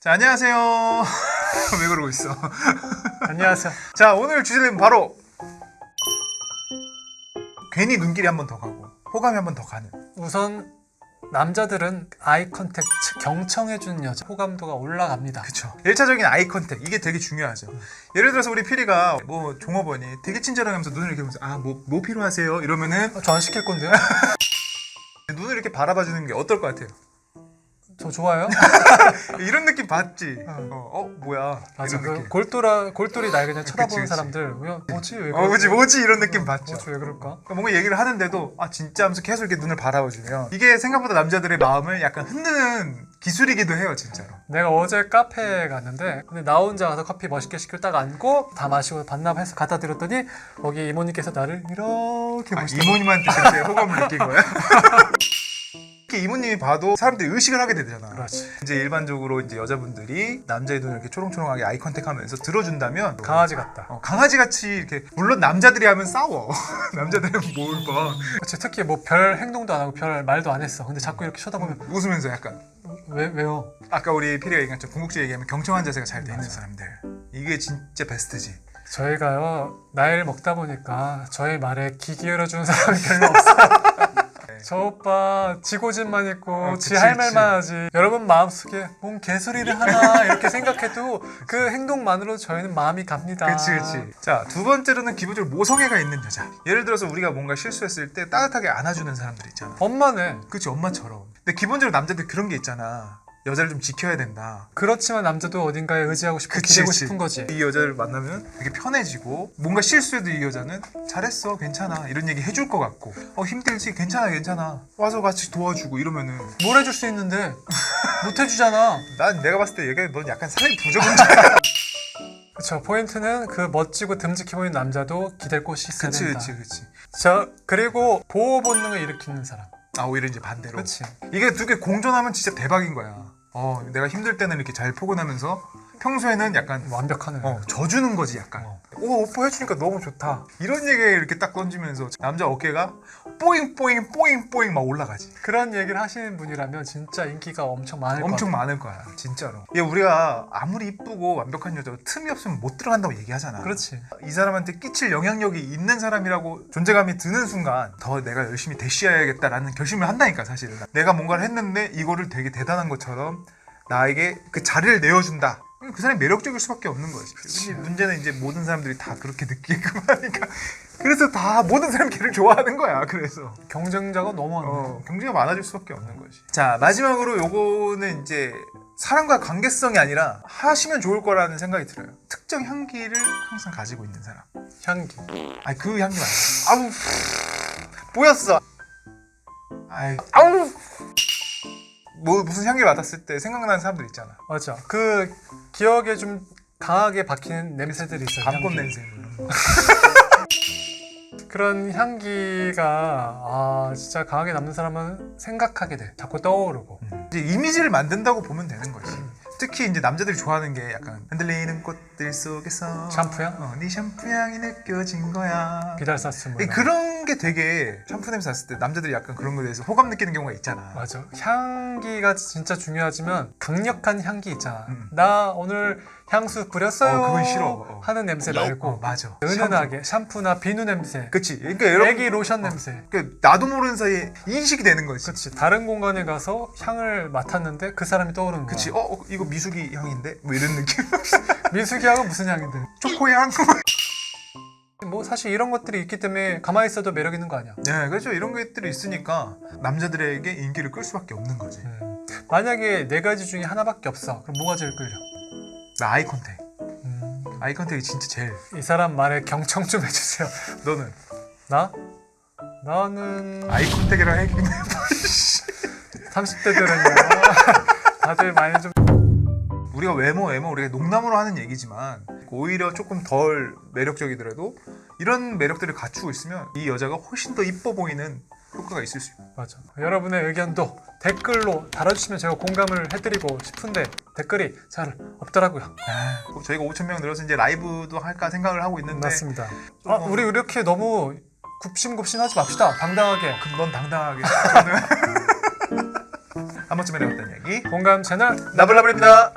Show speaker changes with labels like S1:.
S1: 자, 안녕하세요. 왜 그러고 있어?
S2: 안녕하세요.
S1: 자, 오늘 주제는 바로 괜히 눈길이 한 번 더 가고 호감이 한 번 더 가는.
S2: 우선 남자들은 아이 컨택트 경청해주는 여자 호감도가 올라갑니다.
S1: 그쵸. 1차적인 아이 컨택 이게 되게 중요하죠. 예를 들어서 우리 피리가 뭐 종업원이 되게 친절하면서 눈을 이렇게 보면서 아, 뭐, 뭐 필요하세요? 이러면은
S2: 저안 시킬 건데요?
S1: 눈을 이렇게 바라봐 주는 게 어떨 것 같아요?
S2: 저 좋아요?
S1: 이런 느낌 받지? 어, 어 뭐야?
S2: 맞아.
S1: 이런
S2: 그
S1: 느낌.
S2: 골똘아 골똘히 날 그냥 쳐다보는
S1: 그치.
S2: 사람들 왜 뭐지 왜
S1: 어, 뭐지, 뭐지? 이런 느낌
S2: 어,
S1: 받죠.
S2: 뭐지 왜 그럴까?
S1: 그러니까 뭔가 얘기를 하는데도 아 진짜 하면서 계속 이렇게 눈을 바라봐주면 이게 생각보다 남자들의 마음을 약간 흔드는 기술이기도 해요 진짜로
S2: 내가 어제 카페에 갔는데 근데 나 혼자 가서 커피 멋있게 시킬 딱 앉고 다 마시고 반납해서 갖다 드렸더니 거기 이모님께서 나를 이렇게
S1: 아,
S2: 보시더라고요.
S1: 이모님한테 그렇게 호감을 느낀 거야? 이렇게 이모님이 봐도 사람들이 의식을 하게 되잖아
S2: 그렇지.
S1: 이제 일반적으로 이제 여자분들이 남자의 눈을 이렇게 초롱초롱하게 아이 컨택하면서 들어준다면
S2: 강아지 같다.
S1: 어, 강아지 같이 이렇게 물론 남자들이 하면 싸워 남자들은 뭘 봐
S2: 그렇지. 특히 뭐 별 행동도 안 하고 별 말도 안 했어. 근데 자꾸 이렇게 쳐다보면
S1: 웃으면서 약간
S2: 왜 왜요?
S1: 아까 우리 피리가 얘기한 것처럼 궁극적으로 얘기하면 경청한 자세가 잘 돼 있는 사람들 이게 진짜 베스트지
S2: 저희가요 나이를 먹다 보니까 저희 말에 귀 기울여 주는 사람이 별로 없어요. 저 오빠 지고집만 있고
S1: 어,
S2: 지
S1: 그치,
S2: 할
S1: 그치.
S2: 말만 하지. 여러분 마음속에 뭔 개소리를 하나 이렇게 생각해도 그 행동만으로 저희는 마음이 갑니다.
S1: 그치 그치 자 두 번째로는 기본적으로 모성애가 있는 여자 예를 들어서 우리가 뭔가 실수했을 때 따뜻하게 안아주는 사람들 있잖아
S2: 엄마네.
S1: 그치 엄마처럼 근데 기본적으로 남자들 그런 게 있잖아 여자를 좀 지켜야 된다
S2: 그렇지만 남자도 어딘가에 의지하고 싶고
S1: 그치,
S2: 기대고
S1: 그치.
S2: 싶은 거지.
S1: 이 여자를 만나면 되게 편해지고 뭔가 실수해도 이 여자는 잘했어 괜찮아 이런 얘기 해줄 것 같고 어 힘들지 괜찮아 괜찮아 와서 같이 도와주고 이러면은
S2: 뭘 해줄 수 있는데 못 해주잖아.
S1: 난 내가 봤을 때 얘가 넌 약간 사회 부적응자야
S2: 그렇죠. 포인트는 그 멋지고 듬직해 보이는 남자도 기댈 곳이 있어야
S1: 그치
S2: 된다.
S1: 그치 그치
S2: 자 그리고 보호 본능을 일으키는 사람.
S1: 아 오히려 이제 반대로
S2: 그렇지.
S1: 이게 두 개 공존하면 진짜 대박인 거야. 어, 내가 힘들 때는 이렇게 잘 포근하면서 평소에는 약간
S2: 완벽하네.
S1: 어, 져주는 거지 약간.
S2: 어.
S1: 오, 오빠 해주니까 너무 좋다. 이런 얘기 이렇게 딱 던지면서 남자 어깨가 뽀잉 뽀잉 뽀잉 뽀잉 막 올라가지.
S2: 그런 얘기를 하시는 분이라면 진짜 인기가 엄청 많을 것
S1: 엄청 많을 거야, 진짜로. 야, 우리가 아무리 이쁘고 완벽한 여자도 틈이 없으면 못 들어간다고 얘기하잖아.
S2: 그렇지.
S1: 이 사람한테 끼칠 영향력이 있는 사람이라고 존재감이 드는 순간 더 내가 열심히 대시해야겠다라는 결심을 한다니까 사실은 내가 뭔가를 했는데 이거를 되게 대단한 것처럼 나에게 그 자리를 내어준다 그 사람이 매력적일 수밖에 없는 거지 문제는 이제 모든 사람들이 다 그렇게 느끼고 하니까 그래서 다 모든 사람이 걔를 좋아하는 거야 그래서
S2: 경쟁자가 너무 많네.
S1: 어, 경쟁이 많아질 수밖에 없는 거지 자 마지막으로 요거는 이제 사람과 관계성이 아니라 하시면 좋을 거라는 생각이 들어요 특정 향기를 항상 가지고 있는 사람
S2: 향기.
S1: 아니 그 향기 말고 아우 보였어 아이 아우 뭐 무슨 향기를 맡았을 때 생각나는 사람들 있잖아
S2: 맞아. 그 기억에 좀 강하게 박히는 냄새들이 있어요. 향기.
S1: 냄새.
S2: 그런 향기가 아 진짜 강하게 남는 사람은 생각하게 돼. 자꾸 떠오르고.
S1: 이제 이미지를 만든다고 보면 되는 거지 특히 이제 남자들이 좋아하는 게 약간 흔들리는 꽃들 속에서
S2: 샴푸향?
S1: 어, 네 샴푸 향이 느껴진 거야
S2: 비달사스 뭐.
S1: 이
S2: 이런
S1: 그런 게 되게 샴푸 냄새 났을 때 남자들이 약간 그런 거에 대해서 호감 느끼는 경우가 있잖아
S2: 맞아. 향기가 진짜 중요하지만 강력한 향기 있잖아.
S1: 음.
S2: 나 오늘 향수 뿌렸어요.
S1: 어, 그건 싫어. 어.
S2: 하는 냄새 말고
S1: 어, 맞아
S2: 은은하게 샴푸 나 비누 냄새,
S1: 그치 그러니까 여러분
S2: 애기 로션 냄새.
S1: 그 나도 모르는 사이에 인식이 되는 거지.
S2: 그렇지. 다른 공간에 가서 향을 맡았는데 그 사람이 떠오르는 거야.
S1: 그치. 어, 어, 이거 미숙이 향인데? 뭐 이런 느낌.
S2: 미숙이하고 무슨 향인데?
S1: 초코향.
S2: 뭐 사실 이런 것들이 있기 때문에 가만히 있어도 매력 있는 거 아니야.
S1: 네, 그렇죠. 이런 것들이 있으니까 남자들에게 인기를 끌 수밖에 없는 거지.
S2: 음. 만약에 네 가지 중에 하나밖에 없어. 그럼 뭐가 제일 끌려?
S1: 나 아이 컨택.
S2: 음.
S1: 아이 컨택이 진짜 제일.
S2: 이 사람 말에 경청 좀 해주세요.
S1: 너는
S2: 나? 나는
S1: 아이 컨택이랑 해.
S2: 30대들은요. 다들 많이 좀
S1: 우리가 외모 외모 우리가 농담으로 하는 얘기지만 오히려 조금 덜 매력적이더라도 이런 매력들을 갖추고 있으면 이 여자가 훨씬 더 이뻐 보이는 효과가 있을 수 있어요.
S2: 맞아. 여러분의 의견도 댓글로 달아주시면 제가 공감을 해드리고 싶은데 댓글이 잘 없더라고요.
S1: 아, 저희가 5천 명 늘어서 이제 라이브도 할까 생각을 하고 있는데
S2: 맞습니다.
S1: 좀
S2: 아,
S1: 뭐-
S2: 우리 이렇게 너무 굽신굽신하지 맙시다. 당당하게.
S1: 그럼 넌 당당하게 저는 한 번쯤 해봤다는 얘기
S2: 공감 채널
S1: 나블라블입니다.